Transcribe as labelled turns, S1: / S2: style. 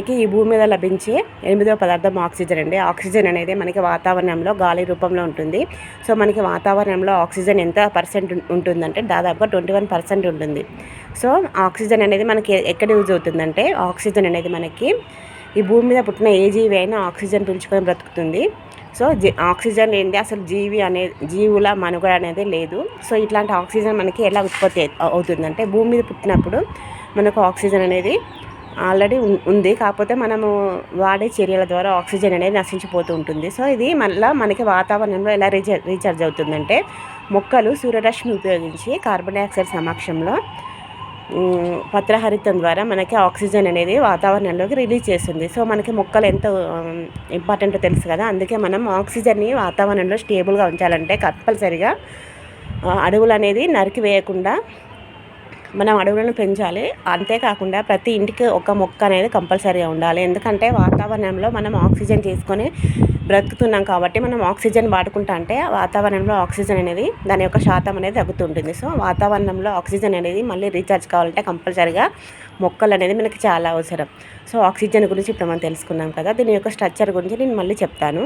S1: మనకి ఈ భూమి మీద లభించే ఎనిమిదవ పదార్థం ఆక్సిజన్ అండి. ఆక్సిజన్ అనేది మనకి వాతావరణంలో గాలి రూపంలో ఉంటుంది. సో మనకి వాతావరణంలో ఆక్సిజన్ ఎంత పర్సెంట్ ఉంటుందంటే దాదాపుగా ట్వంటీ వన్ పర్సెంట్ ఉంటుంది. సో ఆక్సిజన్ అనేది మనకి ఎక్కడ యూజ్ అవుతుందంటే ఆక్సిజన్ అనేది మనకి ఈ భూమి మీద పుట్టిన ఏ జీవి అయినా ఆక్సిజన్ పీల్చుకొని బ్రతుకుతుంది. సో జీ ఆక్సిజన్ ఏంటి? అసలు జీవి అనే జీవుల మనుగడ అనేది లేదు. సో ఇట్లాంటి ఆక్సిజన్ మనకి ఎలా ఉత్పత్తి అవుతుందంటే భూమి మీద పుట్టినప్పుడు మనకు ఆక్సిజన్ అనేది ఆల్రెడీ ఉంది. కాకపోతే మనము వాడే చర్యల ద్వారా ఆక్సిజన్ అనేది నశించిపోతూ ఉంటుంది. సో ఇది మళ్ళీ మనకి వాతావరణంలో ఎలా రీచార్జ్ రీఛార్జ్ అవుతుందంటే మొక్కలు సూర్యరశ్మి ఉపయోగించి కార్బన్ డైఆక్సైడ్ సమక్షంలో పత్రహరితం ద్వారా మనకి ఆక్సిజన్ అనేది వాతావరణంలోకి రిలీజ్ చేస్తుంది. సో మనకి మొక్కలు ఎంత ఇంపార్టెంటో తెలుసు కదా. అందుకే మనం ఆక్సిజన్ని వాతావరణంలో స్టేబుల్గా ఉంచాలంటే కంపల్సరిగా అడవులు అనేది నరికి వేయకుండా మనం అడవులను పెంచాలి. అంతేకాకుండా ప్రతి ఇంటికి ఒక మొక్క అనేది కంపల్సరీగా ఉండాలి. ఎందుకంటే వాతావరణంలో మనం ఆక్సిజన్ తీసుకొని బ్రతుకుతున్నాం కాబట్టి మనం ఆక్సిజన్ వాడుకుంటా అంటే వాతావరణంలో ఆక్సిజన్ అనేది దాని యొక్క శాతం అనేది తగ్గుతుంటుంది. సో వాతావరణంలో ఆక్సిజన్ అనేది మళ్ళీ రీఛార్జ్ కావాలంటే కంపల్సరీగా మొక్కలు అనేది మనకి చాలా అవసరం. సో ఆక్సిజన్ గురించి ఇప్పుడు మనం తెలుసుకున్నాం కదా దీని యొక్క స్ట్రక్చర్ గురించి నేను మళ్ళీ చెప్తాను.